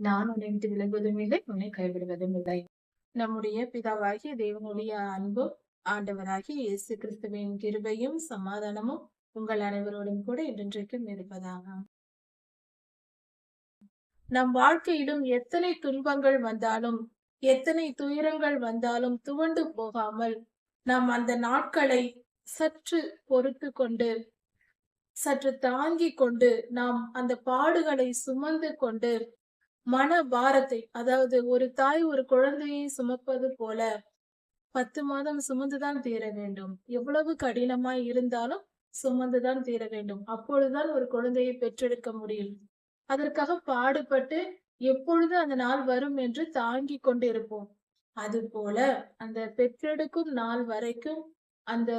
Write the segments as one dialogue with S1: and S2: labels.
S1: நான் உன்னை விட்டு விலகுவதும் இல்லை உன்னை கைவிடுவதும் இல்லை. நம்முடைய பிதாவாகிய தேவனுடைய அன்பும் ஆண்டவராகிய இயேசு கிறிஸ்துவின் கிருபையும் சமாதானமும் உங்கள் அனைவரோடும் கூட இன்றைக்கும் இருப்பதாக. நம் வாழ்க்கையிலும் எத்தனை துன்பங்கள் வந்தாலும் எத்தனை துயரங்கள் வந்தாலும் துவண்டு போகாமல் நாம் அந்த நாட்களை சற்று பொறுத்து கொண்டு சற்று தாங்கிக் கொண்டு நாம் அந்த பாடுகளை சுமந்து கொண்டு மன பாரத்தை அதாவது ஒரு தாய் ஒரு குழந்தையை சுமப்பது போல பத்து மாதம் சுமந்துதான் தீர வேண்டும். எவ்வளவு கடினமாய் இருந்தாலும் சுமந்துதான் தீர வேண்டும். அப்பொழுதுதான் ஒரு குழந்தையை பெற்றெடுக்க முடியும். அதற்காக பாடுபட்டு எப்பொழுது அந்த நாள் வரும் என்று தாங்கிக் கொண்டிருப்போம். அது போல அந்த பெற்றெடுக்கும் நாள் வரைக்கும் அந்த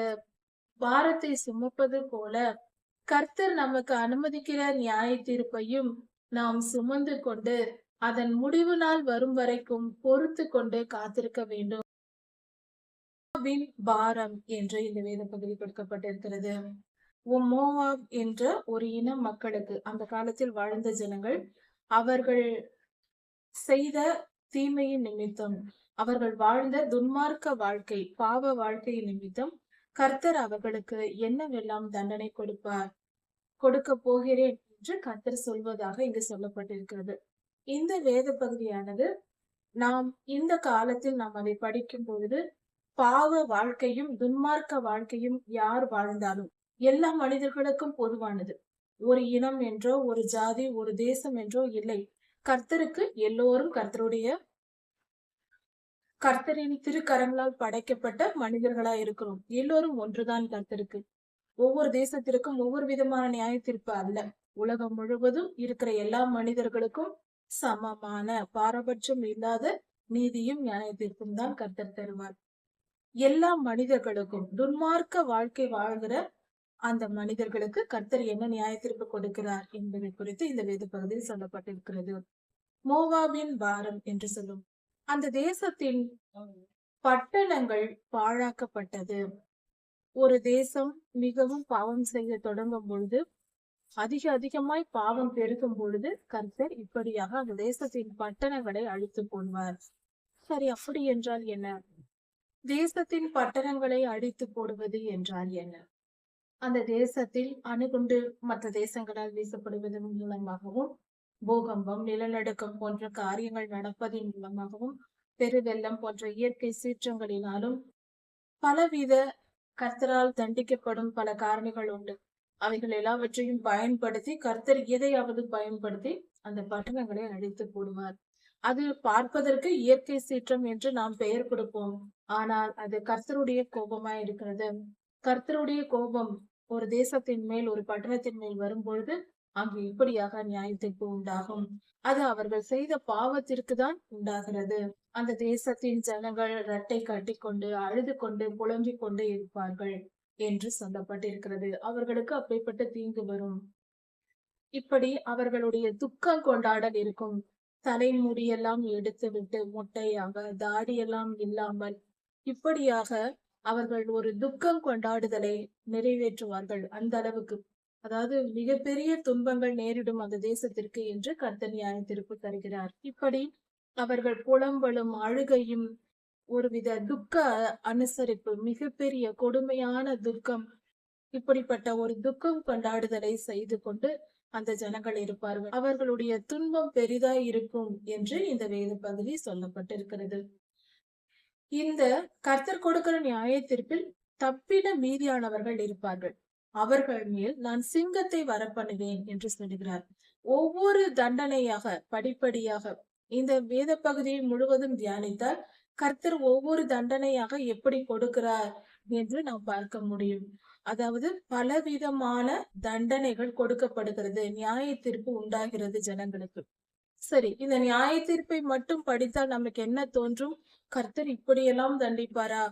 S1: பாரத்தை சுமப்பது போல கர்த்தர் நமக்கு அனுமதிக்கிற நியாய தீர்ப்பையும் நாம் சுமந்து கொண்டு அதன் முடிவு நாள் வரும் வரைக்கும் பொறுத்து கொண்டு காத்திருக்க வேண்டும். பாரம் என்று இந்த வேத பகுதி கொடுக்கப்பட்டிருக்கிறது. மோவாப் என்ற ஒரு இன மக்களுக்கு அந்த காலத்தில் வாழ்ந்த ஜனங்கள் அவர்கள் செய்த தீமையின் நிமித்தம் அவர்கள் வாழ்ந்த துன்மார்க்க வாழ்க்கை பாவ வாழ்க்கையின் நிமித்தம் கர்த்தர் அவர்களுக்கு என்னவெல்லாம் தண்டனை கொடுப்பார் கொடுக்க போகிறேன் என்று கர்த்தர் சொல்வதாக இங்கு சொல்லப்பட்டிருக்கிறது. இந்த வேத பகுதியானது நாம் இந்த காலத்தில் நாம் அதை படிக்கும் பொழுது பாவ வாழ்க்கையும் துன்மார்க்க வாழ்க்கையும் யார் வாழ்ந்தாலும் எல்லா மனிதர்களுக்கும் பொதுவானது. ஒரு இனம் என்றோ ஒரு ஜாதி ஒரு தேசம் என்றோ இல்லை. கர்த்தருக்கு எல்லோரும் கர்த்தருடைய கர்த்தரின் திருக்கரங்களால் படைக்கப்பட்ட மனிதர்களா இருக்கிறோம். எல்லோரும் ஒன்றுதான் கர்த்தருக்கு. ஒவ்வொரு தேசத்திற்கும் ஒவ்வொரு விதமான நியாயத்திற்பு அல்ல. உலகம் முழுவதும் இருக்கிற எல்லா மனிதர்களுக்கும் சமமான பாரபட்சம் இல்லாத நீதியும் நியாயத்திற்கும் தான் கர்த்தர் தருவார். எல்லா மனிதர்களுக்கும் துன்மார்க்க வாழ்க்கை வாழ்கிற அந்த மனிதர்களுக்கு கர்த்தர் என்ன நியாயத்திற்கு கொடுக்கிறார் என்பதை குறித்து இந்த வேத பகுதியில் சொல்லப்பட்டிருக்கிறது. மோவாபின் பாரம் என்று சொல்லும். அந்த தேசத்தின் பட்டணங்கள் பாழாக்கப்பட்டது. ஒரு தேசம் மிகவும் பாவம் செய்ய தொடங்கும் பொழுது அதிக அதிகமாய் பாவம் பெருகும் பொழுது கர்த்தர் இப்படியாக அந்த தேசத்தின் பட்டணங்களை அழித்து போடுவார். சரி அப்படி என்றால் என்ன? தேசத்தின் பட்டணங்களை அழித்து போடுவது என்றால் என்ன? அந்த தேசத்தில் அணுகுண்டு மற்ற தேசங்களால் வீசப்படுவதன் மூலமாகவும் பூகம்பம் நிலநடுக்கம் போன்ற காரியங்கள் நடப்பதன் மூலமாகவும் பெருவெள்ளம் போன்ற இயற்கை சீற்றங்களினாலும் பலவித கர்த்தரால் தண்டிக்கப்படும் பல காரணிகள் உண்டு. அவைகள் எல்லாவற்றையும் பயன்படுத்தி கர்த்தர் எதையாவது பயன்படுத்தி அந்த பட்டணங்களை அழித்து போடுவார். அது பார்ப்பதற்கு இயற்கை சீற்றம் என்று நாம் பெயர் கொடுப்போம். ஆனால் அது கர்த்தருடைய கோபமா இருக்கிறது. கர்த்தருடைய கோபம் ஒரு தேசத்தின் மேல் ஒரு பட்டணத்தின் மேல் வரும் பொழுது அங்கு இப்படியாக நியாயத்திற்கு உண்டாகும். அது அவர்கள் செய்த பாவத்திற்கு தான் உண்டாகிறது. அந்த தேசத்தின் ஜனங்கள் இரட்டை கட்டிக்கொண்டு அழுது கொண்டு புலம்பிக் கொண்டு இருப்பார்கள். என்று சொல்லப்பட்டிருக்கிறது. அவர்களுக்கு அப்படிப்பட்ட தீங்கு வரும். இப்படி அவர்களுடைய துக்கம் கொண்டாடல் இருக்கும். தலைமுடியெல்லாம் எடுத்து விட்டு மொட்டையாக தாடியெல்லாம் இல்லாமல் இப்படியாக அவர்கள் ஒரு துக்கம் கொண்டாடுதலை நிறைவேற்றுவார்கள். அந்த அளவுக்கு. அதாவது மிகப்பெரிய துன்பங்கள் நேரிடும் அந்த தேசத்திற்கு என்று கர்த்தன் நியாயத்திற்கு தருகிறார். இப்படி அவர்கள் புலம்பலும் அழுகையும் ஒருவித துக்க அனுசரிப்பு மிகப்பெரிய கொடுமையான துக்கம் இப்படிப்பட்ட ஒரு துக்கம் கொண்டாடுதலை செய்து கொண்டு அந்த ஜனங்கள் இருப்பார்கள். அவர்களுடைய துன்பம் பெரிதாய் இருக்கும் என்று இந்த வேத பகுதி சொல்லப்பட்டிருக்கிறது. இந்த கர்த்தர் கொடுக்கிற நியாயத்திற்பில் தப்பிட மீதியானவர்கள் இருப்பார்கள். அவர்கள் மேல் நான் சிங்கத்தை வரப்பண்ணுவேன் என்று சொல்லுகிறார். ஒவ்வொரு தண்டனையாக படிப்படியாக இந்த வேத பகுதியை முழுவதும் தியானித்தால் கர்த்தர் ஒவ்வொரு தண்டனையாக எப்படி கொடுக்கிறார் என்று நாம் பார்க்க முடியும். அதாவது பலவிதமான தண்டனைகள் கொடுக்கப்படுகிறது. நியாய தீர்ப்பு உண்டாகிறது ஜனங்களுக்கு. சரி இந்த நியாய தீர்ப்பை மட்டும் படித்தால் நமக்கு என்ன தோன்றும்? கர்த்தர் இப்படியெல்லாம் தண்டிப்பாரா?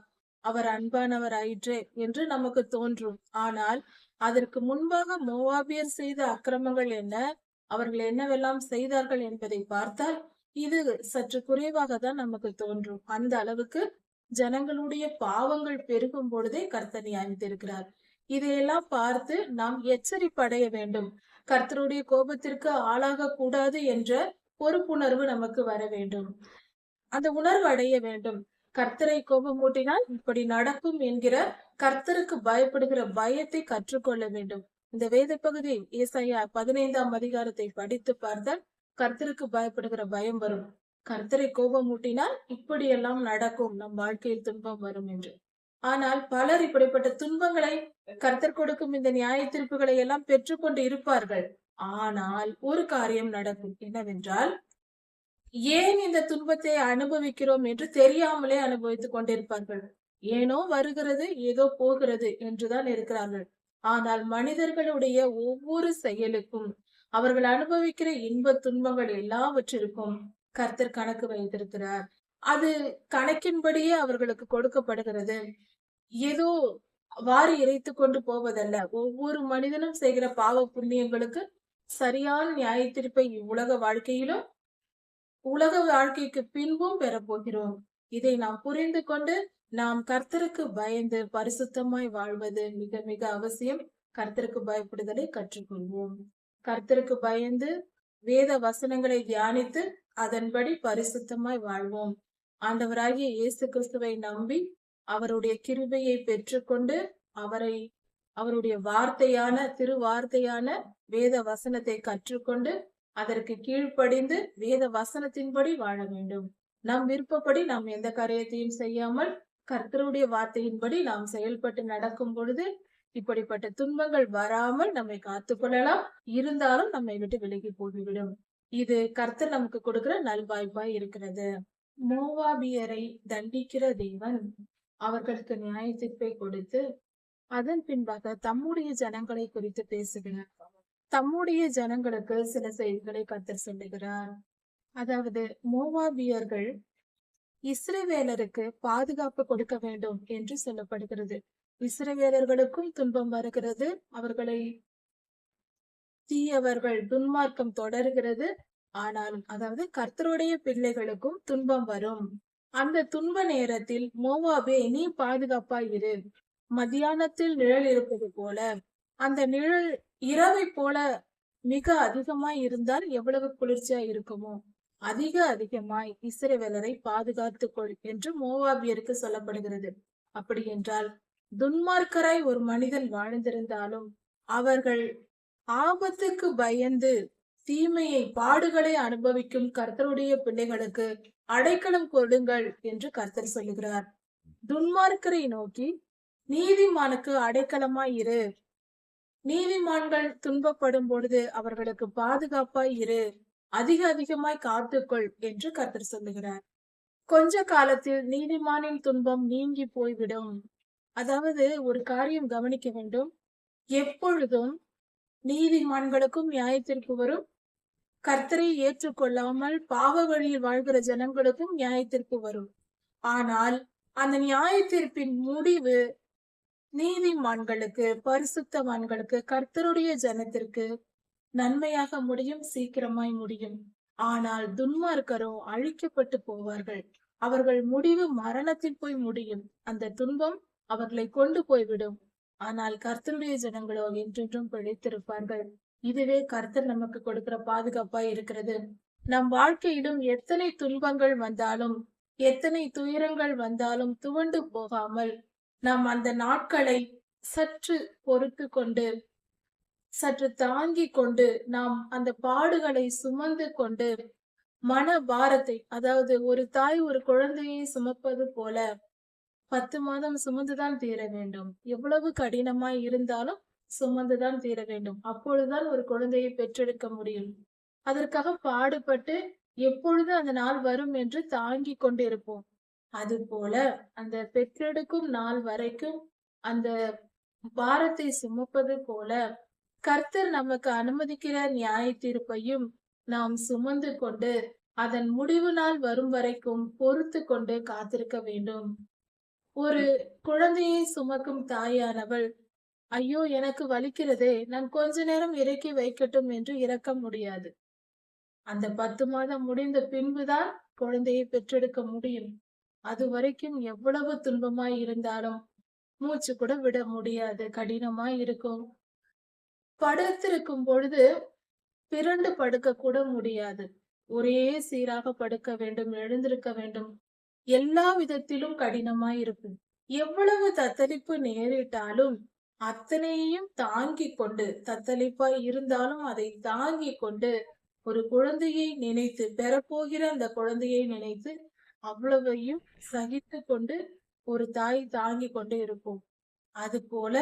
S1: அவர் அன்பானவர் ஆயிற்றே என்று நமக்கு தோன்றும். ஆனால் அதற்கு முன்பாக மோவாபியர் செய்த அக்கிரமங்கள் என்ன? அவர்கள் என்னவெல்லாம் செய்தார்கள் என்பதை பார்த்தால் இது சற்று குறைவாக தான் நமக்கு தோன்றும். அந்த அளவுக்கு ஜனங்களுடைய பாவங்கள் பெருகும் பொழுதே கர்த்தர் நியமித்திருக்கிறார். இதையெல்லாம் பார்த்து நாம் எச்சரிப்படைய வேண்டும். கர்த்தருடைய கோபத்திற்கு ஆளாக கூடாது என்ற பொறுப்புணர்வு நமக்கு வர வேண்டும். அந்த உணர்வு அடைய வேண்டும். கர்த்தரை கோபமூட்டினால் இப்படி நடக்கும் என்கிற கர்த்தருக்கு பயப்படுகிற பயத்தை கற்றுக்கொள்ள வேண்டும். இந்த வேத பகுதி ஏசாயா பதினைந்தாம் அதிகாரத்தை படித்து பார்த்தால் கர்த்தருக்கு பயப்படுகிற பயம் வரும். கர்த்தரை கோபம் ஊட்டினால் இப்படியெல்லாம் நடக்கும். நம் வாழ்க்கையில் துன்பம் வரும் என்று. ஆனால் பலர் இப்படிப்பட்ட துன்பங்களை கர்த்தர் கொடுக்கும் இந்த நியாய தீர்ப்புகளை எல்லாம் பெற்றுக்கொண்டு இருப்பார்கள். ஆனால் ஒரு காரியம் நடக்கும். என்னவென்றால் ஏன் இந்த துன்பத்தை அனுபவிக்கிறோம் என்று தெரியாமலே அனுபவித்துக் கொண்டிருப்பார்கள். ஏனோ வருகிறது ஏதோ போகிறது என்றுதான் இருக்கிறார்கள். ஆனால் மனிதர்களுடைய ஒவ்வொரு செயலுக்கும் அவர்கள் அனுபவிக்கிற இன்ப துன்பங்கள் எல்லாவற்றிற்கும் கர்த்தர் கணக்கு வைத்திருக்கிறார். அது கணக்கின்படியே அவர்களுக்கு கொடுக்கப்படுகிறது. ஏதோ வாரி இறைத்து கொண்டு போவதல்ல. ஒவ்வொரு மனிதனும் செய்கிற பாவ புண்ணியங்களுக்கு சரியான நியாய தீர்ப்பை இவ்வுலக வாழ்க்கையிலும் உலக வாழ்க்கைக்கு பின்பும் பெறப்போகிறோம் இதை நாம் புரிந்து கொண்டு நாம் கர்த்தருக்கு பயந்து பரிசுத்தமாய் வாழ்வது மிக மிக அவசியம். கர்த்தருக்கு பயப்படுதலை கற்றுக்கொள்வோம். கர்த்தருக்கு பயந்து வேத வசனங்களை தியானித்து அதன்படி பரிசுத்தமாய் வாழ்வோம். ஆண்டவராகிய இயேசு கிறிஸ்துவை நம்பி அவருடைய கிருபையை பெற்றுக்கொண்டு அவரை அவருடைய வார்த்தையான திருவார்த்தையான வேத வசனத்தை கற்றுக்கொண்டு அதற்கு கீழ்ப்படிந்து வேத வசனத்தின்படி வாழ வேண்டும். நம் விருப்பப்படி நாம் எந்த காரியத்தையும் செய்யாமல் கர்த்தருடைய வார்த்தையின்படி நாம் செயல்பட்டு நடக்கும் பொழுது இப்படிப்பட்ட துன்பங்கள் வராமல் நம்மை காத்துக்கொள்ளலாம். இருந்தாலும் நம்மை விட்டு விலகி போய்விடும். இது கர்த்தர் நமக்கு கொடுக்கிற நல்வாய்ப்பாய் இருக்கிறது. மோவாபியரை தண்டிக்கிற தேவன் அவர்களுக்கு நியாய தீர்ப்பை கொடுத்து அதன் பின்பாக தம்முடைய ஜனங்களை குறித்து பேசுகிறார். தம்முடைய ஜனங்களுக்கு சில செய்திகளை கர்த்தர் சொல்லுகிறார். அதாவது மோவாபியர்கள் இஸ்ரேவேலருக்கு பாதுகாப்பு கொடுக்க வேண்டும் என்று சொல்லப்படுகிறது. இஸ்ரவேலர்களுக்கும் துன்பம் வருகிறது. அவர்களை தீயவர்கள் துன்மார்க்கம் தொடர்கிறது. ஆனாலும் அதாவது கர்த்தருடைய பிள்ளைகளுக்கும் துன்பம் வரும். அந்த துன்ப நேரத்தில் மோவாபே நீ பாதுகாப்பாய் இரு. மத்தியானத்தில் நிழல் இருப்பது போல. அந்த நிழல் இரவை போல மிக அதிகமாய் இருந்தால் எவ்வளவு குளிர்ச்சியா இருக்குமோ அதிக அதிகமாய் இஸ்ரவேலரை பாதுகாத்துக் கொள் என்று மோவாபியருக்கு சொல்லப்படுகிறது. அப்படி என்றால் துன்மார்க்கராய் ஒரு மனிதன் வாழ்ந்திருந்தாலும் அவர்கள் ஆபத்துக்கு பயந்து தீமையை பாடுகளை அனுபவிக்கும் கர்த்தருடைய பிள்ளைகளுக்கு அடைக்கலம் கொடுங்கள் என்று கர்த்தர் சொல்லுகிறார். துன்மார்க்கரை நோக்கி நீதிமானுக்கு அடைக்கலமாய் இரு. நீதிமான்கள் துன்பப்படும் பொழுது அவர்களுக்கு பாதுகாப்பாய் இரு. அதிக அதிகமாய் காத்துக்கொள் என்று கர்த்தர் சொல்லுகிறார். கொஞ்ச காலத்தில் நீதிமானின் துன்பம் நீங்கி போய்விடும். அதாவது ஒரு காரியம் கவனிக்க வேண்டும். எப்பொழுதும் நீதிமான்களுக்கும் நியாயத்திற்கு வரும். கர்த்தரை ஏற்றுக்கொள்ளாமல் பாவ வழியில் வாழ்கிற ஜனங்களுக்கும் நியாயத்திற்கு வரும். ஆனால் அந்த நியாய முடிவு நீதிமான்களுக்கு பரிசுத்தவான்களுக்கு கர்த்தருடைய ஜனத்திற்கு நன்மையாக முடியும் சீக்கிரமாய் முடியும். ஆனால் துன்மார்க்கரோ அழிக்கப்பட்டு போவார்கள். அவர்கள் முடிவு மரணத்தில் போய் முடியும். அந்த துன்பம் அவர்களை கொண்டு போய்விடும். ஆனால் கர்த்தருடைய ஜனங்களோ என்றென்றும் பிழைத்திருப்பார்கள். இதுவே கர்த்தர் நமக்கு கொடுக்கிற பாதுகாப்பா இருக்கிறது. நம் வாழ்க்கையிலும் எத்தனை துன்பங்கள் வந்தாலும் எத்தனை துயரங்கள் வந்தாலும் துவண்டு போகாமல் நாம் அந்த நாட்களை சற்று பொறுத்து கொண்டு சற்று தாங்கி கொண்டு நாம் அந்த பாடுகளை சுமந்து கொண்டு மன பாரத்தை அதாவது ஒரு தாய் ஒரு குழந்தையை சுமப்பது போல பத்து மாதம் சுமந்துதான் தீர வேண்டும். எவ்வளவு கடினமாய் இருந்தாலும் சுமந்துதான் தீர வேண்டும். அப்பொழுதுதான் ஒரு குழந்தையை பெற்றெடுக்க முடியும். அதற்காக பாடுபட்டு எப்பொழுது அந்த நாள் வரும் என்று தாங்கி கொண்டிருப்போம். அது போல அந்த பெற்றெடுக்கும் நாள் வரைக்கும் அந்த பாரத்தை சுமப்பது போல கர்த்தர் நமக்கு அனுமதிக்கிற நியாய தீர்ப்பையும் நாம் சுமந்து கொண்டு அதன் முடிவு நாள் வரும் வரைக்கும் பொறுத்து கொண்டு காத்திருக்க வேண்டும். ஒரு குழந்தையை சுமக்கும் தாயானவள் ஐயோ எனக்கு வலிக்கிறதே நான் கொஞ்ச நேரம் இறக்கி வைக்கட்டும் என்று இறக்க முடியாது. அந்த பத்து மாதம் முடிந்த பின்புதான் குழந்தையை பெற்றெடுக்க முடியும். அது வரைக்கும் எவ்வளவு துன்பமாய் இருந்தாலும் மூச்சு கூட விட முடியாது கடினமாய் இருக்கும். படுத்திருக்கும் பொழுது பிறண்டு படுக்க கூட முடியாது. ஒரே சீராக படுக்க வேண்டும் எழுந்திருக்க வேண்டும். எல்லா விதத்திலும் கடினமாய் இருக்கும் எவ்வளவு தத்தளிப்பு நேரிட்டாலும் அத்தனையும் தாங்கிக் கொண்டு தத்தளிப்பாய் இருந்தாலும் அதை தாங்கிக் கொண்டு ஒரு குழந்தையை நினைத்து பெறப்போகிற அந்த குழந்தையை நினைத்து அவ்வளவையும் சகித்து கொண்டு ஒரு தாய் தாங்கி கொண்டு இருக்கும் அது போல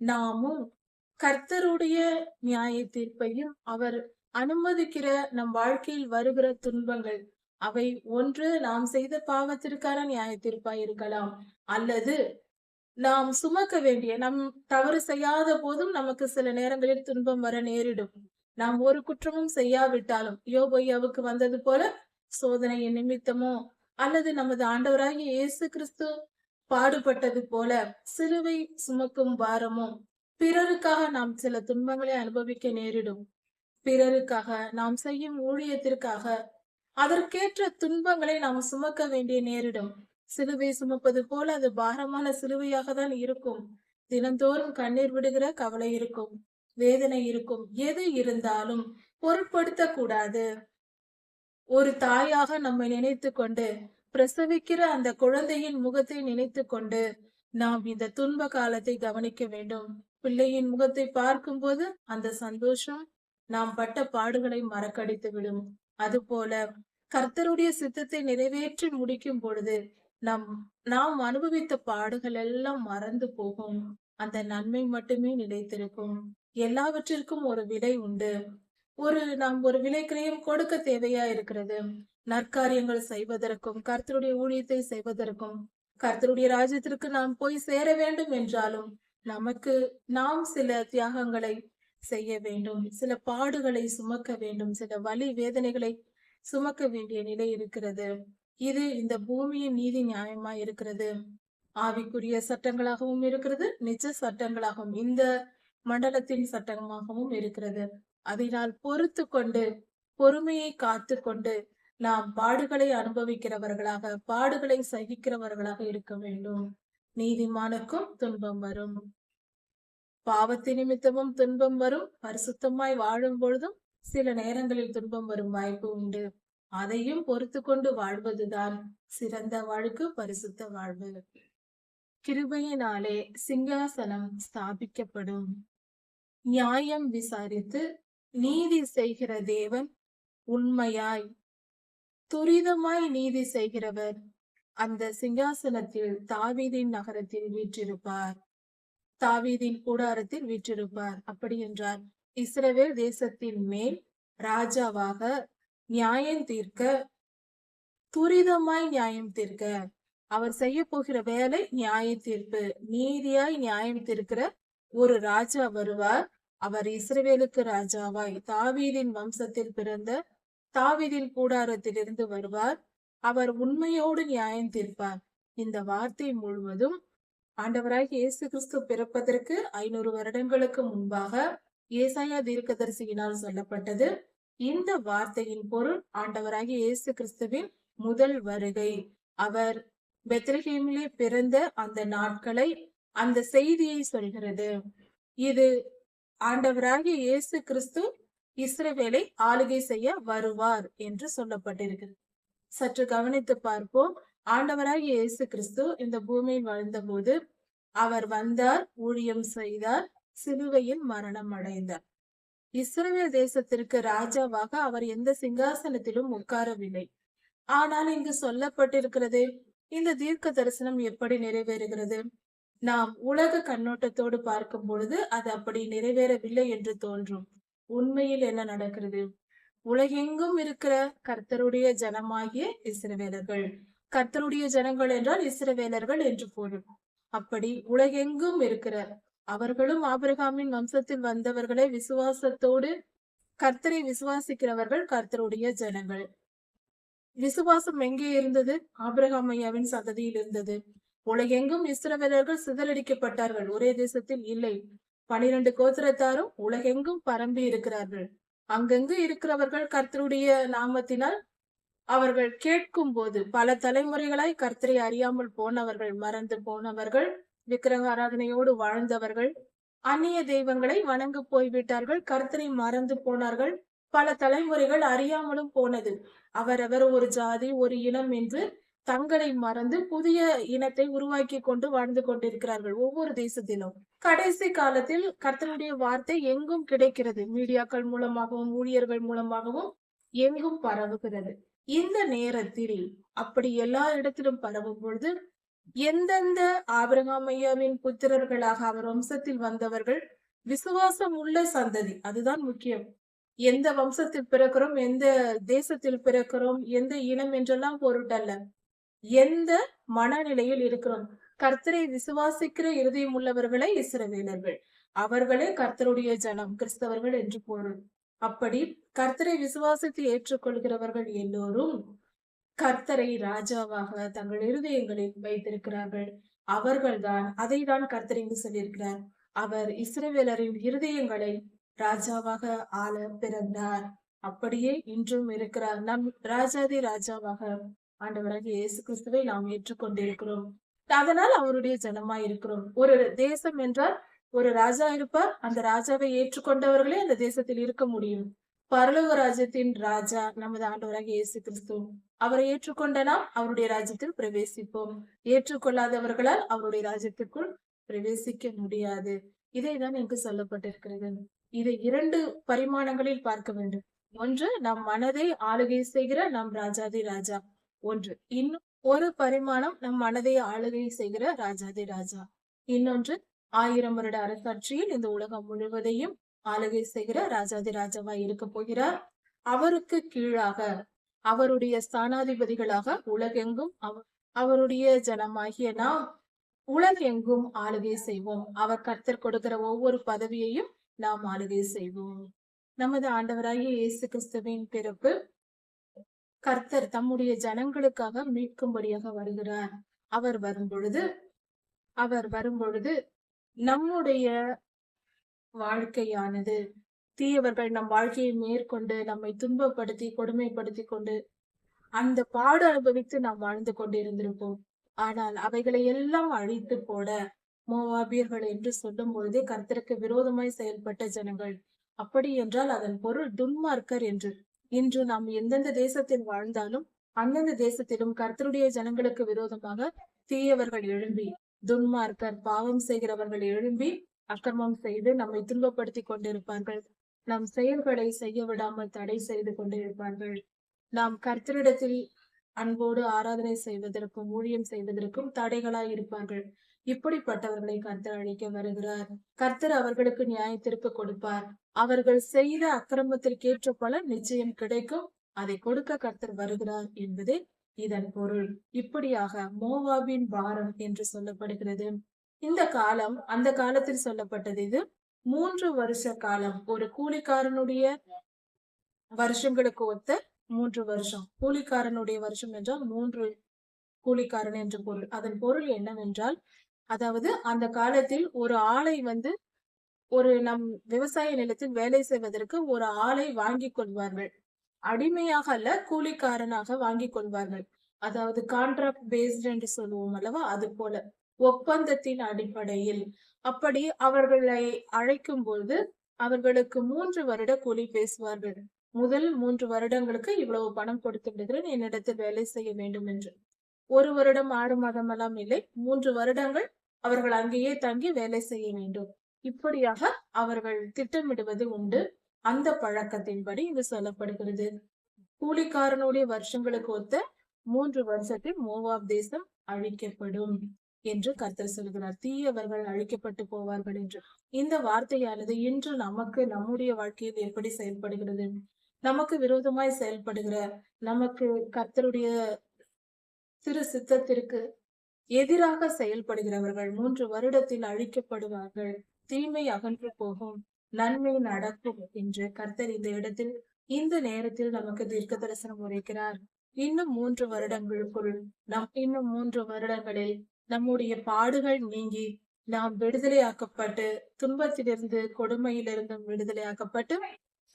S1: நாமும் கர்த்தருடைய நியாய தீர்ப்பையும் அவர் அனுமதிக்கிற நம் வாழ்க்கையில் வருகிற துன்பங்கள் அவை ஒன்று நாம் செய்த பாவத்திற்கான நியாய தீர்ப்பாய் இருக்கலாம். அல்லது நாம் சுமக்க வேண்டிய நம் தவறு செய்யாத போதும் நமக்கு சில நேரங்களில் துன்பம் வர நேரிடும். நாம் ஒரு குற்றமும் செய்யாவிட்டாலும் யோபையாவுக்கு வந்தது போல சோதனையின் நிமித்தமோ அல்லது நமது ஆண்டவராகிய இயேசு கிறிஸ்து பாடுபட்டது போல சிலுவை சுமக்கும் பாரமோ பிறருக்காக நாம் சில துன்பங்களை அனுபவிக்க நேரிடும். பிறருக்காக நாம் செய்யும் ஊழியத்திற்காக அதற்கேற்ற துன்பங்களை நாம் சுமக்க வேண்டிய நேரிடும். சிலுவை சுமப்பது போல அது பாரமான சிலுவையாக தான் இருக்கும். தினந்தோறும் கண்ணீர் விடுகிற கவலை இருக்கும். வேதனை இருக்கும். எது இருந்தாலும் பொருட்படுத்த கூடாது. ஒரு தாயாக நம்மை நினைத்து கொண்டு பிரசவிக்கிற அந்த குழந்தையின் முகத்தை நினைத்து கொண்டு நாம் இந்த துன்ப காலத்தை கவனிக்க வேண்டும். பிள்ளையின் முகத்தை பார்க்கும்போது அந்த சந்தோஷம் நாம் பட்ட பாடுகளை மறக்கடித்து விடும் அதுபோல கர்த்தருடைய சித்தத்தை நிறைவேற்றி முடிக்கும் பொழுது நம் நாம் அனுபவித்த பாடுகள் எல்லாம் மறந்து போகும். அந்த நன்மை மட்டுமே நிலைத்திருக்கும். எல்லாவற்றிற்கும் ஒரு விலை உண்டு. ஒரு நாம் ஒரு விலைக்கிரையும் கொடுக்க தேவையா இருக்கிறது. நற்காரியங்கள் செய்வதற்கும் கர்த்தருடைய ஊழியத்தை செய்வதற்கும் கர்த்தருடைய ராஜ்யத்திற்கு நாம் போய் சேர வேண்டும் என்றாலும் நமக்கு நாம் சில தியாகங்களை செய்ய வேண்டும். சில பாடுகளை சுமக்க வேண்டும். சில வலி வேதனைகளை சுமக்க வேண்டிய நிலை இருக்கிறது. இது இந்த பூமியின் நீதி நியாயமா இருக்கிறது? ஆவிக்குரிய சட்டங்களாகவும் இருக்கிறது. நிஜ சட்டங்களாகவும் இந்த மண்டலத்தின் சட்டமாகவும் இருக்கிறது. அதனால் பொறுத்து கொண்டு பொறுமையை காத்து கொண்டு நாம் பாடுகளை அனுபவிக்கிறவர்களாக பாடுகளை சகிக்கிறவர்களாக இருக்க வேண்டும். நீதிமானுக்கும் துன்பம் வரும். பாவத்தின் நிமித்தமும் துன்பம் வரும். பரிசுத்தமாய் வாழும் பொழுதும் சில நேரங்களில் துன்பம் வரும் வாய்ப்பு உண்டு. அதையும் பொறுத்து கொண்டு வாழ்வதுதான் சிறந்த வாழ்க்கு பரிசுத்த வாழ்வு. கிருபையினாலே சிங்காசனம் ஸ்தாபிக்கப்படும். நியாயம் விசாரித்து நீதி செய்கிற தேவன் உண்மையாய். துரிதமாய் நீதி செய்கிறவர் அந்த சிங்காசனத்தில் தாவீதின் நகரத்தில் வீற்றிருப்பார். தாவீதின் கூடாரத்தில் வீற்றிருப்பார். அப்படி என்றார் இஸ்ரவேல் தேசத்தின் மேல் ராஜாவாக நியாயம் தீர்க்க துரிதமாய் நியாயம் தீர்க்க அவர் செய்ய போகிற வேலை நியாய தீர்ப்பு நீதியாய் நியாயம் தீர்க்கிற ஒரு ராஜா வருவார். அவர் இஸ்ரவேலுக்கு ராஜாவாய் தாவீதின் வம்சத்தில் பிறந்த தாவீதின் கூடாரத்திலிருந்து வருவார். அவர் உண்மையோடு நியாயம் தீர்ப்பார். இந்த வார்த்தை முழுவதும் ஆண்டவராய் இயேசு கிறிஸ்து பிறப்பதற்கு ஐநூறு வருடங்களுக்கு முன்பாக ஏசாயா தீர்க்கதரிசியினால் சொல்லப்பட்டது. இந்த வார்த்தையின் பொருள் ஆண்டவராகிய இயேசு கிறிஸ்துவின் முதல் வருகை. அவர் பெத்ரஹேமிலே பிறந்த அந்த நாட்களை அந்த செய்தியை சொல்கிறது. இது ஆண்டவராகிய இயேசு கிறிஸ்து இஸ்ரவேலை ஆளுகை செய்ய வருவார் என்று சொல்லப்பட்டிருக்கிறது. சற்று கவனித்து பார்ப்போம். ஆண்டவராக இயேசு கிறிஸ்து இந்த பூமியில் வாழ்ந்தபோது அவர் வந்தார் ஊழியம் செய்தார் சிலுவையில் மரணம் அடைந்தார். இஸ்ரேல் தேசத்திற்கு ராஜாவாக அவர் எந்த சிங்காசனத்திலும் உட்காரவில்லை. ஆனால் இங்கு சொல்லப்பட்டிருக்கிறது இந்த தீர்க்க தரிசனம் எப்படி நிறைவேறுகிறது? நாம் உலக கண்ணோட்டத்தோடு பார்க்கும் பொழுது அது அப்படி நிறைவேறவில்லை என்று தோன்றும். உண்மையில் என்ன நடக்கிறது? உலகெங்கும் இருக்கிற கர்த்தருடைய ஜனமாகிய இஸ்ரவேலர்கள். கர்த்தருடைய ஜனங்கள் என்றால் இஸ்ரவேலர்கள் என்று பொருள் அப்படி உலகெங்கும் இருக்கிற அவர்களும் ஆபிரகாமின் வம்சத்தில் வந்தவர்களை விசுவாசத்தோடு கர்த்தரை விசுவாசிக்கிறவர்கள் கர்த்தருடைய ஜனங்கள். விசுவாசம் எங்கே இருந்தது? ஆபிரகாம் ஐயாவின் சந்ததியில் இருந்தது. உலகெங்கும் இஸ்ரவேலர்கள் சிதறடிக்கப்பட்டார்கள். ஒரே தேசத்தில் இல்லை. பனிரெண்டு கோத்திரத்தாரும் உலகெங்கும் பரம்பி இருக்கிறார்கள் அங்கங்கு இருக்கிறவர்கள் கர்த்தருடைய நாமத்தினால் அவர்கள் கேட்கும் போது பல தலைமுறைகளாய் கர்த்தரை அறியாமல் போனவர்கள் மறந்து போனவர்கள் விக்கிரக ஆராதனையோடு வாழ்ந்தவர்கள் அந்நிய தெய்வங்களை வணங்க போய்விட்டார்கள் கர்த்தரை மறந்து போனார்கள். பல தலைமுறைகள் அறியாமலும் போனது. அவரவர் ஒரு ஜாதி ஒரு இனம் என்று தங்களை மறந்து புதிய இனத்தை உருவாக்கி கொண்டு வாழ்ந்து கொண்டிருக்கிறார்கள் ஒவ்வொரு தேசத்திலும். கடைசி காலத்தில் கர்த்தனுடைய வார்த்தை எங்கும் கிடைக்கிறது. மீடியாக்கள் மூலமாகவும் ஊழியர்கள் மூலமாகவும் எங்கும் பரவுகிறது. இந்த நேரத்தில் அப்படி எல்லா இடத்திலும் பரவும் பொழுது எந்தெந்த ஆபிரகாம் ஐயாவின் புத்திரர்களாக அவர் வம்சத்தில் வந்தவர்கள் விசுவாசம் உள்ள சந்ததி அதுதான் முக்கியம். எந்த வம்சத்தில் பிறக்கிறோம் எந்த தேசத்தில் பிறக்கிறோம் எந்த இனம் என்றெல்லாம் பொருட்டல்ல. எந்த மனநிலையில் இருக்கிறோம். கர்த்தரை விசுவாசிக்கிற இருதயம் உள்ளவர்களே இஸ்ரவேலர்கள். அவர்களே கர்த்தருடைய ஜனம் கிறிஸ்தவர்கள் என்று பொருள். அப்படி கர்த்தரை விசுவாசித்து ஏற்றுக்கொள்கிறவர்கள் எல்லோரும் கர்த்தரை ராஜாவாக தங்கள் இருதயங்களில் வைத்திருக்கிறார்கள். அவர்கள்தான் அதை தான் கர்த்தர் இங்கு சொல்லியிருக்கிறார். அவர் இஸ்ரவேலரின் இருதயங்களை ராஜாவாக ஆள பிறந்தார். அப்படியே இன்றும் இருக்கிறார். நம் ராஜாதி ராஜாவாக ஆண்டவராக இயேசு கிறிஸ்துவை நாம் ஏற்றுக்கொண்டிருக்கிறோம். அதனால் அவருடைய ஜனமா இருக்கிறோம் ஒரு தேசம் என்றால் ஒரு ராஜா இருப்பார். அந்த ராஜாவை ஏற்றுக்கொண்டவர்களே அந்த தேசத்தில் இருக்க முடியும். பரலோக ராஜ்யத்தின் ராஜா நமது ஆண்டவராக இயேசு கிறிஸ்து. அவரை ஏற்றுக்கொண்ட நாம் அவருடைய ராஜ்யத்தில் பிரவேசிப்போம். ஏற்றுக்கொள்ளாதவர்களால் அவருடைய ராஜ்யத்திற்குள் பிரவேசிக்க முடியாது. இதைதான் எனக்கு சொல்லப்பட்டிருக்கிறது. இதை இரண்டு பரிமாணங்களில் பார்க்க வேண்டும். ஒன்று நம் மனதை ஆளுகை செய்கிற நம் ராஜாதி ராஜா. ஒன்று இன்னும் ஒரு பரிமாணம் நம் மனதை ஆளுகை செய்கிற ராஜாதி ராஜா. இன்னொன்று ஆயிரம் வருட அரசாட்சியில் இந்த உலகம் முழுவதையும் ஆளுகை செய்கிற ராஜாதி ராஜாவா இருக்க போகிறார். அவருக்கு கீழாக அவருடைய ஸ்தானாதிபதிகளாக உலகெங்கும் அவ- அவருடைய ஜனமாகிய நாம் உலகெங்கும் ஆளுகை செய்வோம். அவர் கர்த்தர் கொடுக்கிற ஒவ்வொரு பதவியையும் நாம் ஆளுகை செய்வோம். நமது ஆண்டவராகிய இயேசு கிறிஸ்துவின் பிறப்பு கர்த்தர் தம்முடைய ஜனங்களுக்காக மீட்கும்படியாக வருகிறார். அவர் வரும் பொழுது அவர் வரும் பொழுது நம்முடைய வாழ்க்கையானது தீயவர்கள் நம் வாழ்க்கையை மேற்கொண்டு நம்மை துன்பப்படுத்தி கொடுமைப்படுத்தி கொண்டு அந்த பாடு அனுபவித்து நாம் வாழ்ந்து கொண்டிருந்திருப்போம். ஆனால் அவைகளை எல்லாம் அழித்து போட மோவாபியர்கள் என்று சொல்லும் பொழுதே கர்த்தருக்கு விரோதமாய் செயல்பட்ட ஜனங்கள் அப்படி என்றால் அதன் பொருள் துன்மார்க்கர் என்று. இன்று நாம் எந்தெந்த தேசத்தில் வாழ்ந்தாலும் அந்தந்த தேசத்திலும் கர்த்தருடைய ஜனங்களுக்கு விரோதமாக தீயவர்கள் எழும்பி துன்மார்க்கர் பாவம் செய்கிறவர்கள் எழும்பி அக்கிரமம் செய்து நம்மை துன்பப்படுத்தி கொண்டிருப்பார்கள். நம் செயல்களை செய்ய விடாமல் தடை செய்து கொண்டிருப்பார்கள். நாம் கர்த்தரிடத்தில் அன்போடு ஆராதனை செய்வதற்கும் ஊழியம் செய்வதற்கும் தடைகளாய் இருப்பார்கள். இப்படிப்பட்டவர்களை கர்த்தர் அழிக்க வருகிறார். கர்த்தர் அவர்களுக்கு நியாய தீர்ப்பு கொடுப்பார். அவர்கள் செய்த அக்கிரமத்திற்கேற்ற பலன் நிச்சயம் கிடைக்கும். அதை கொடுக்க கர்த்தர் வருகிறார் என்பதே இதன் பொருள் இப்படியாக மோவாபின் பாரம் என்று சொல்லப்படுகிறது. இந்த காலம் அந்த காலத்தில் சொல்லப்பட்டது இது மூன்று வருஷ காலம். ஒரு கூலிக்காரனுடைய வருஷங்களுக்கு ஒத்த மூன்று வருஷம். கூலிக்காரனுடைய வருஷம் என்றால் மூன்று கூலிக்காரன் என்று பொருள். அதன் பொருள் என்னவென்றால் அதாவது அந்த காலத்தில் ஒரு ஆளை வந்து ஒரு நம் விவசாய நிலத்தில் வேலை செய்வதற்கு ஒரு ஆளை வாங்கி கொள்வார்கள். அடிமையாக அல்ல கூலிக்காரனாக வாங்கி கொள்வார்கள். அதாவது கான்ட்ராக்ட் பேஸ்ட் என்று சொல்லுவோம் அல்லவா? அது போல ஒப்பந்தத்தின் அடிப்படையில். அப்படி அவர்களை அழைக்கும் பொழுது அவர்களுக்கு மூன்று வருட கூலி பேசுவார்கள். முதல் மூன்று வருடங்களுக்கு இவ்வளவு பணம் கொடுத்து விடுகிறேன் என்னிடத்தில் வேலை செய்ய வேண்டும் என்று. ஒரு வருடம் ஆறு மாதம் எல்லாம் இல்லை. மூன்று வருடங்கள் அவர்கள் அங்கேயே தங்கி வேலை செய்ய வேண்டும். இப்படியாக அவர்கள் திட்டமிடுவது உண்டு. அந்த பழக்கத்தின்படி இது சொல்லப்படுகிறது. கூலிக்காரனுடைய வருஷங்களுக்கு ஒத்த மூன்று வருஷத்தில் மோவாப் தேசம் அழிக்கப்படும் என்று கர்த்தர் சொல்கிறார். தீயவர்கள் அழிக்கப்பட்டு போவார்கள் என்று. இந்த வார்த்தையானது இன்று நமக்கு நம்முடைய வாழ்க்கையில் எப்படி செயல்படுகிறது? நமக்கு விரோதமாய் செயல்படுகிற நமக்கு கர்த்தருடைய திரு சித்தத்திற்கு எதிராக செயல்படுகிறவர்கள் மூன்று வருடத்தில் அழிக்கப்படுவார்கள். தீமை அகன்று போகும். நன்மை நடக்கும் என்று கர்த்தர் இந்த இடத்தில் இந்த நேரத்தில் நமக்கு தீர்க்க தரிசனம் உரைக்கிறார் இன்னும் மூன்று வருடங்களுக்குள் நம் இன்னும் மூன்று வருடங்களில் நம்முடைய பாடுகள் நீங்கி நாம் விடுதலையாக்கப்பட்டு துன்பத்திலிருந்து கொடுமையிலிருந்தும் விடுதலையாக்கப்பட்டு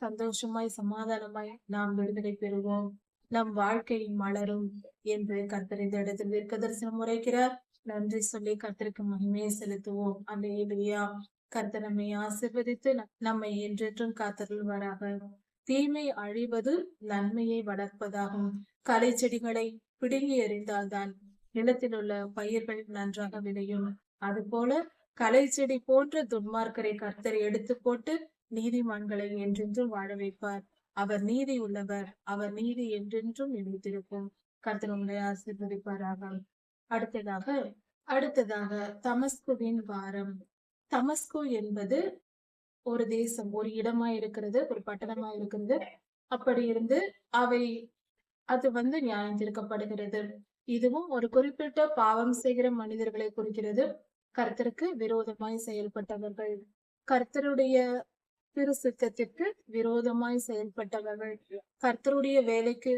S1: சந்தோஷமாய் சமாதானமாய் நாம் விடுதலை பெறுவோம். நம் வாழ்க்கை மலரும் என்று கர்த்தர் இந்த இடத்தில் தீர்க்க தரிசனம் உரைக்கிறார் நன்றி சொல்லி கர்த்தருக்கு மகிமையை செலுத்துவோம். அல்லேலூயா. கர்த்தர் நம்மை ஆசிர்வதித்து நம்மை என்றென்றும் காத்தருள்வாராக. தீமை அழிவது நன்மையை வளர்ப்பதாகும். களை செடிகளை பிடுங்கி எறிந்தால்தான் நிலத்தில் உள்ள பயிர்கள் நன்றாக விளையும். அதுபோல களை செடி போன்ற துன்மார்க்கரை கர்த்தர் எடுத்து போட்டு நீதிமான்களை என்றென்றும் வாழ வைப்பார். அவர் நீதி உள்ளவர் அவர் நீதி என்றென்றும் நிலைத்திருக்கும் கர்த்தர் உங்களை ஆசீர்வதிப்பாராக. அடுத்ததாக அடுத்ததாக தமஸ்குவின் வாரம். தமஸ்கோ என்பது ஒரு தேசம் ஒரு இடமா இருக்கிறது ஒரு பட்டணமா இருக்கிறது. அப்படி இருந்து அவை அது வந்து நியாயம் தீர்க்கப்படுகிறது இதுவும் ஒரு குறிப்பிட்ட பாவம் செய்கிற மனிதர்களை குறிக்கிறது. கர்த்தருக்கு விரோதமாய் செயல்பட்டவர்கள். கர்த்தருடைய திரு சித்தத்திற்கு விரோதமாய் செயல்பட்டவர்கள். கர்த்தருடைய வேலைக்கு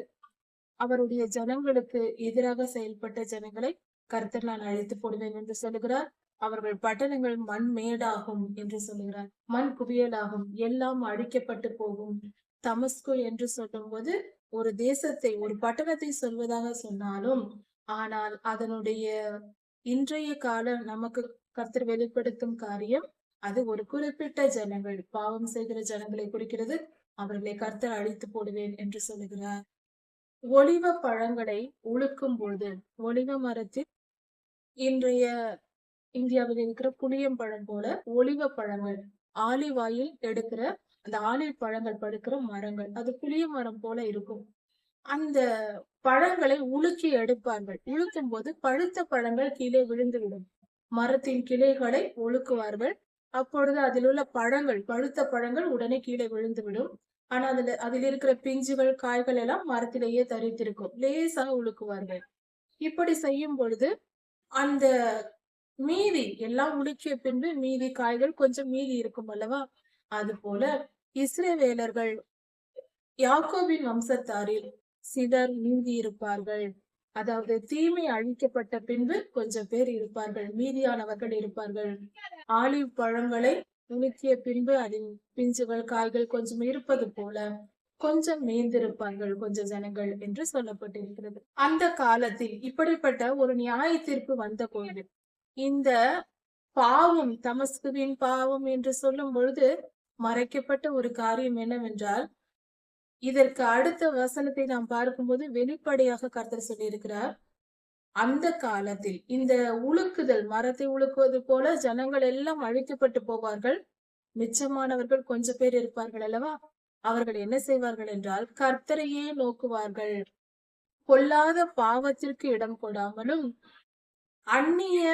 S1: அவருடைய ஜனங்களுக்கு எதிராக செயல்பட்ட ஜனங்களை கர்த்தர் நான் அழைத்து போடுவேன் என்று சொல்லுகிறார். அவர்கள் பட்டணங்கள் மண் மேடாகும் என்று சொல்லுகிறார். மண் குவியலாகும். எல்லாம் அழிக்கப்பட்டு போகும். தமஸ்கு என்று சொல்லும்போது ஒரு தேசத்தை ஒரு பட்டணத்தை சொல்வதாக சொன்னாலும் ஆனால் அதனுடைய இன்றைய கால நமக்கு கர்த்தர் வெளிப்படுத்தும் காரியம் அது ஒரு குறிப்பிட்ட ஜனங்கள் பாவம் செய்கிற ஜனங்களை குறிக்கிறது. அவர்களை கர்த்தர் அழித்து போடுவேன் என்று சொல்லுகிறார். ஒளிவ பழங்களை உழுக்கும் பொழுது ஒளிவ மரத்தில் இன்றைய இந்தியாவில் இருக்கிற புளியம்பழம் போல ஒளிவ பழங்கள் ஆலிவாயில் எடுக்கிற அந்த ஆலிவ் பழங்கள் படுக்கிற மரங்கள் அது புளிய மரம் போல இருக்கும். அந்த பழங்களை உலுக்கி எடுப்பார்கள். உளுக்கும் போது பழுத்த பழங்கள் கீழே விழுந்துவிடும். மரத்தின் கிளைகளை ஒழுக்குவார்கள். அப்பொழுது அதில் உள்ள பழங்கள் பழுத்த பழங்கள் உடனே கீழே விழுந்துவிடும். ஆனா அதுல அதில் இருக்கிற பிஞ்சுகள் காய்கள் எல்லாம் மரத்திலேயே தரித்திருக்கும். லேசாக உழுக்குவார்கள் இப்படி செய்யும் பொழுது அந்த மீதி எல்லாம் உலுக்கிய பின்பு மீதி காய்கள் கொஞ்சம் மீதி இருக்கும் அல்லவா? அது போல இஸ்ரேவேலர்கள் யாக்கோபின் வம்சத்தாரில் சிலர் மீதி இருப்பார்கள். அதாவது தீமை அழிக்கப்பட்ட பின்பு கொஞ்சம் பேர் இருப்பார்கள் மீதியானவர்கள் இருப்பார்கள். ஆலிவ் பழங்களை உலுக்கிய பின்பு அதன் பிஞ்சுகள் காய்கள் கொஞ்சம் இருப்பது போல கொஞ்சம் மேய்ந்திருப்பார்கள் கொஞ்சம் ஜனங்கள் என்று சொல்லப்பட்டிருக்கிறது. அந்த காலத்தில் இப்படிப்பட்ட ஒரு நியாய தீர்ப்பு வந்த பொழுது இந்த பாவம் தமஸ்குவின் பாவம் என்று சொல்லும் பொழுது மறைக்கப்பட்ட ஒரு காரியம் என்னவென்றால் இதற்கு அடுத்த வசனத்தை நாம் பார்க்கும்போது வெளிப்படையாக கர்த்தர் சொல்லியிருக்கிறார். அந்த காலத்தில் இந்த உழுக்குதல் மரத்தை உழுக்குவது போல ஜனங்கள் எல்லாம் அழிக்கப்பட்டு போவார்கள். மிச்சமானவர்கள் கொஞ்சம் பேர் இருப்பார்கள் அல்லவா? அவர்கள் என்ன செய்வார்கள் என்றால் கர்த்தரையே நோக்குவார்கள். பொல்லாத பாவத்திற்கு இடம் கொடாமலும் அந்நிய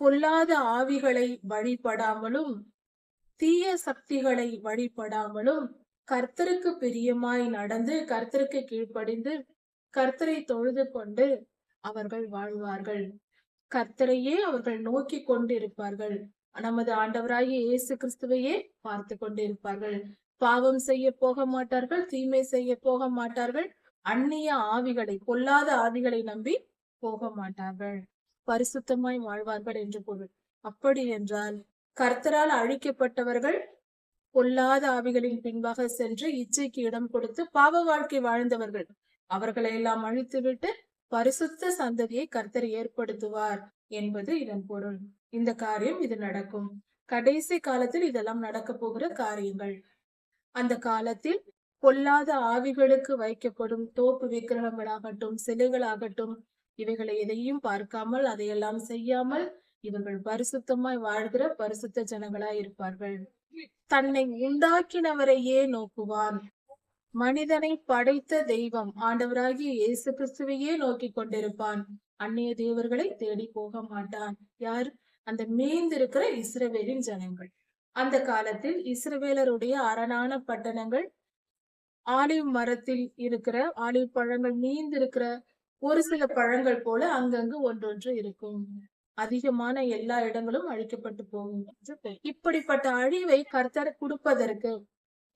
S1: பொல்லாத ஆவிகளை வழிபடாமலும் தீய சக்திகளை வழிபடாமலும் கர்த்தருக்கு பிரியமாய் நடந்து கர்த்தருக்கு கீழ்ப்படிந்து கர்த்தரை தொழுது கொண்டு அவர்கள் வாழ்வார்கள். கர்த்தரையே அவர்கள் நோக்கி கொண்டிருப்பார்கள். நமது ஆண்டவராகிய இயேசு கிறிஸ்துவையே பார்த்து கொண்டிருப்பார்கள். பாவம் செய்ய போக மாட்டார்கள் தீமை செய்ய போக மாட்டார்கள். அந்நிய ஆவிகளை பொல்லாத ஆவிகளை நம்பி போக மாட்டார்கள். பரிசுத்தமாய் வாழ்வார்கள் என்று பொருள். அப்படி என்றால் கர்த்தரால் அழிக்கப்பட்டவர்கள் பொல்லாத ஆவிகளின் பின்பாக சென்று இச்சைக்கு இடம் கொடுத்து பாவ வாழ்க்கை வாழ்ந்தவர்கள். அவர்களை எல்லாம் அழித்துவிட்டு பரிசுத்த சந்ததியை கர்த்தர் ஏற்படுத்துவார் என்பது இதன் பொருள். இந்த காரியம் இது நடக்கும். கடைசி காலத்தில் இதெல்லாம் நடக்க போகிற காரியங்கள். அந்த காலத்தில் பொல்லாத ஆவிகளுக்கு வைக்கப்படும் தோப்பு விக்கிரகங்களாகட்டும் சிலைகளாகட்டும் இவைகளை எதையும் பார்க்காமல் அதையெல்லாம் செய்யாமல் இவர்கள் பரிசுத்தமாய் வாழ்கிற பரிசுத்த ஜனங்களாய் இருப்பார்கள். தன்னை உண்டாக்கினவரையே நோக்குவான். மனிதனை படைத்த தெய்வம் ஆண்டவராகிய இயேசு கிறிஸ்துவையே நோக்கி கொண்டிருப்பான். அந்நிய தேவர்களை தேடி போக மாட்டான். யார்? அந்த மீந்திருக்கிற இஸ்ரவேலின் ஜனங்கள். அந்த காலத்தில் இஸ்ரவேலருடைய அரணான பட்டணங்கள் ஆலிவ் மரத்தில் இருக்கிற ஆலிவ் பழங்கள் நீந்திருக்கிற ஒரு சில பழங்கள் போல அங்கங்கு ஒன்றொன்று இருக்கும். அதிகமான எல்லா இடங்களும் அழிக்கப்பட்டு போகும். இப்படிப்பட்ட அழிவை கர்த்தர் கொடுப்பதற்கு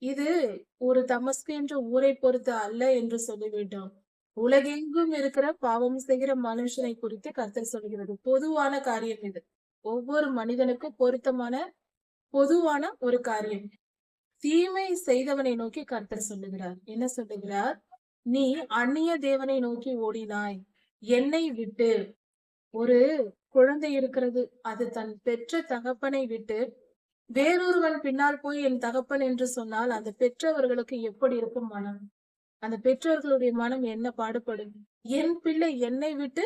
S1: இது ஒரு தமஸ்கு என்ற ஊரை பொறுத்து அல்ல என்று சொல்லிவிட்டோம் உலகெங்கும் இருக்கிற பாவம் செய்கிற மனுஷனை குறித்து கர்த்தர் சொல்கிறது. பொதுவான காரியம் இது. ஒவ்வொரு மனிதனுக்கும் பொருத்தமான பொதுவான ஒரு காரியம். தீமை செய்தவனை நோக்கி கர்த்தர் சொல்லுகிறார். என்ன சொல்லுகிறார்? நீ அந்நிய தேவனை நோக்கி ஓடினாய். என்னை விட்டு. ஒரு குழந்தை இருக்கிறது. அது தன் பெற்ற தகப்பனை விட்டு. வேறொருவன் பின்னால் போய் என் தகப்பன் என்று சொன்னால் அந்த பெற்றவர்களுக்கு எப்படி இருக்கும் மனம்? அந்த பெற்றோர்களுடைய மனம் என்ன பாடுபடும்? என் பிள்ளை என்னை விட்டு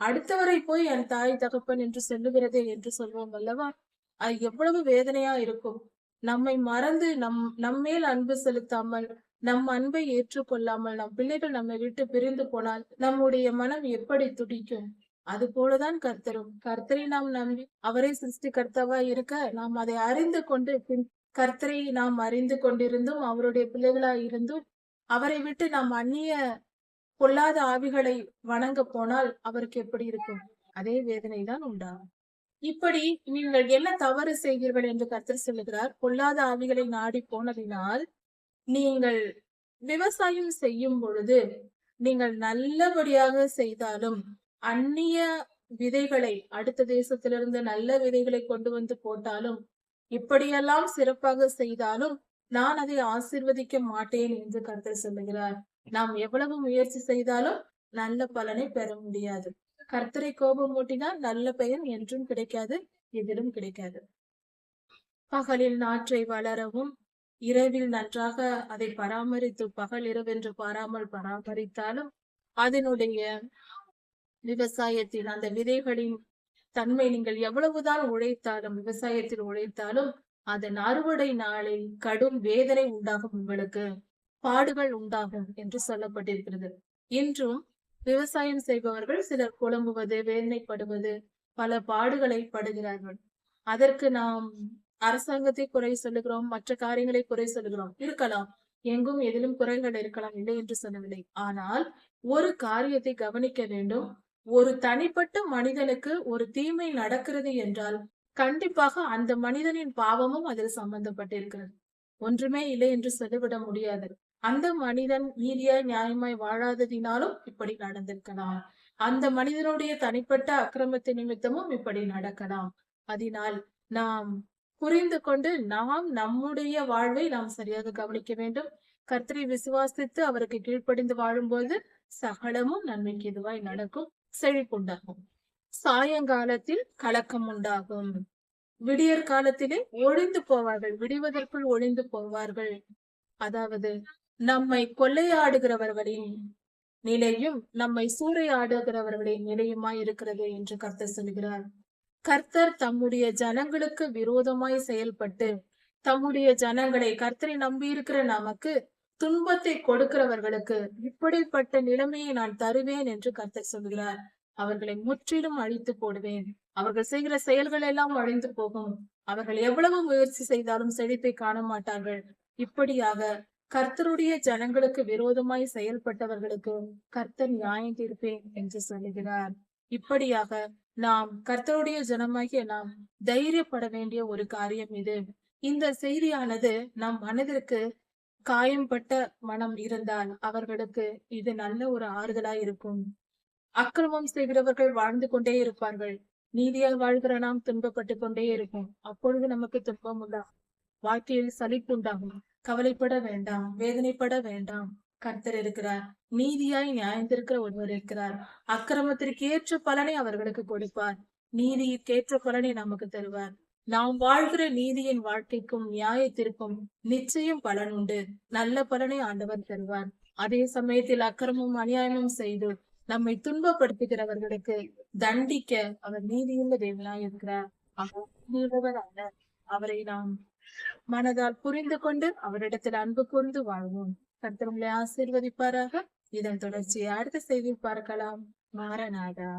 S1: அடுத்தவரை போய் என் தாய் தகப்பன் என்று சொல்லுகிறதே என்று சொல்வோம் அல்லவா? அது எவ்வளவு வேதனையா இருக்கும். நம்மை மறந்து நம் நம்மேல் அன்பு செலுத்தாமல் நம் அன்பை ஏற்றுக்கொள்ளாமல் நம் பிள்ளைகள் நம்மை விட்டு பிரிந்து போனால் நம்முடைய மனம் எப்படி துடிக்கும்? அது போலதான் கர்த்தரும். கர்த்தரை நாம் நம்பி அவரே சிருஷ்டி கர்த்தாவா இருக்க நாம் அதை அறிந்து கொண்டு பின் கர்த்தரை நாம் அறிந்து கொண்டிருந்தும் அவருடைய பிள்ளைகளாய் இருந்தும் அவரை விட்டு நாம் அந்நிய பொல்லாத ஆவிகளை வணங்க போனால் அவருக்கு எப்படி இருக்கும்? அதே வேதனை தான் உண்டாகும் இப்படி நீங்கள் என்ன தவறு செய்கிறீர்கள் என்று கர்த்தர் சொல்லுகிறார். பொல்லாத ஆவிகளை நாடி போனதினால் நீங்கள் விவசாயம் செய்யும் பொழுது நீங்கள் நல்லபடியாக செய்தாலும் அந்நிய விதைகளை அடுத்த தேசத்திலிருந்து நல்ல விதைகளை கொண்டு வந்து போட்டாலும் இப்படியெல்லாம் சிறப்பாக செய்தாலும் நான் அதை ஆசிர்வதிக்க மாட்டேன் என்று கருத்தர் சொல்லுகிறார். நாம் எவ்வளவு முயற்சி செய்தாலும் நல்ல பலனை பெற முடியாது. கர்த்தரை கோபம் மூட்டினால் நல்ல பெயர் என்றும் கிடைக்காது எதிலும் கிடைக்காது. பகலில் நாற்றை வளரவும் இரவில் நன்றாக அதை பராமரித்து பகல் இரவென்று பாராமல் பராமரித்தாலும் அதனுடைய விவசாயத்தில் அந்த விதைகளின் தன்மை நீங்கள் எவ்வளவுதான் உழைத்தாலும் விவசாயத்தில் உழைத்தாலும் அதன் அறுவடை நாளில் கடும் வேதனை உண்டாகும் உங்களுக்கு. பாடுகள் உண்டாகும் என்று சொல்லப்பட்டிருக்கிறது. இன்றும் விவசாயம் செய்பவர்கள் சிலர் குழம்புவது வேதனைப்படுவது பல பாடுகளை படுகிறார்கள். அதற்கு நாம் அரசாங்கத்தை குறை சொல்லுகிறோம் மற்ற காரியங்களை குறை சொல்லுகிறோம். இருக்கலாம். எங்கும் எதிலும் குறைகள் இருக்கலாம் இல்லை என்று சொல்லவில்லை. ஆனால் ஒரு காரியத்தை கவனிக்க வேண்டும். ஒரு தனிப்பட்ட மனிதனுக்கு ஒரு தீமை நடக்கிறது என்றால் கண்டிப்பாக அந்த மனிதனின் பாவமும் அதில் சம்பந்தப்பட்டிருக்கிறது. ஒன்றுமே இல்லை என்று சொல்லிவிட முடியாது. அந்த மனிதன் நீதியாய் நியாயமாய் வாழாததினாலும் இப்படி நடந்திருக்கலாம். அந்த மனிதனுடைய தனிப்பட்ட அக்கிரமத்து நிமித்தமும் இப்படி நடக்கலாம். அதனால் நாம் புரிந்து கொண்டு நாம் நம்முடைய வாழ்வை நாம் சரியாக கவனிக்க வேண்டும். கர்த்தரை விசுவாசித்து அவருக்கு கீழ்ப்படிந்து வாழும்போது சகலமும் நன்மைக்கு இதுவாய் நடக்கும். செழிப்புண்டாகும். சாயங்காலத்தில் கலக்கம் உண்டாகும். விடியற் காலத்திலே ஒழிந்து போவார்கள். விடிவதற்குள் ஒழிந்து போவார்கள். அதாவது நம்மை கொள்ளையாடுகிறவர்களின் நிலையும் நம்மை சூறையாடுகிறவர்களின் நிலையுமாய் இருக்கிறது என்று கர்த்தர் சொல்கிறார் கர்த்தர் தம்முடைய ஜனங்களுக்கு விரோதமாய் செயல்பட்டு தம்முடைய ஜனங்களை கர்த்தரை நம்பி இருக்கிற நமக்கு துன்பத்தை கொடுக்கிறவர்களுக்கு இப்படிப்பட்ட நிலைமையை நான் தருவேன் என்று கர்த்தர் சொல்கிறார். அவர்களை முற்றிலும் அழித்து போடுவேன். அவர்கள் செய்கிற செயல்கள் எல்லாம் அழிந்து போகும். அவர்கள் எவ்வளவு முயற்சி செய்தாலும் செழிப்பை காண மாட்டார்கள். இப்படியாக கர்த்தருடைய ஜனங்களுக்கு விரோதமாய் செயல்பட்டவர்களுக்கு கர்த்தர் நியாயம் தீர்ப்பேன் என்று சொல்லுகிறார். இப்படியாக நாம் கர்த்தருடைய ஜனமாகிய நாம் தைரியப்பட வேண்டிய ஒரு காரியம் இது. இந்த செய்தியானது நம் மனதிற்கு காயம்பட்ட மனம் இருந்தால் அவர்களுக்கு இது நல்ல ஒரு ஆறுதலாய் இருக்கும். அக்கிரமம் செய்கிறவர்கள் வாழ்ந்து கொண்டே இருப்பார்கள். நீதியால் வாழ்கிற நாம் துன்பப்பட்டு கொண்டே இருக்கும் அப்பொழுது நமக்கு துன்பம் உண்டாகும் வாழ்க்கையில் சலிப்பு உண்டாகும்? கவலைப்பட வேண்டாம். வேதனைப்பட வேண்டாம். கர்த்தர் இருக்கிறார். நீதியாய் நியாயத்திருக்கிற ஒருவர் இருக்கிறார். அக்கிரமத்திற்கு ஏற்ற பலனை அவர்களுக்கு கொடுப்பார். நீதிக்கேற்ற பலனை நமக்கு தருவார். நாம் வாழ்கிற நீதியின் வாழ்க்கைக்கும் நியாயத்திற்கும் நிச்சயம் பலன் உண்டு. நல்ல பலனை ஆண்டவர் தருவார். அதே சமயத்தில் அக்கிரமும் அநியாயமும் செய்து நம்மை துன்பப்படுத்துகிறவர்களுக்கு தண்டிக்க அவர் நீதியுள்ள தேவனாய் இருக்கிறார். அவர். அல்ல அவரை நாம் மனதால் புரிந்து கொண்டு அவரிடத்தில் அன்பு கூர்ந்து வாழ்வோம். கர்த்தர் உங்களை ஆசீர்வதிப்பாராக. இதன் தொடர்ச்சியை அடுத்த செய்தியில் பார்க்கலாம். மாறநாதா.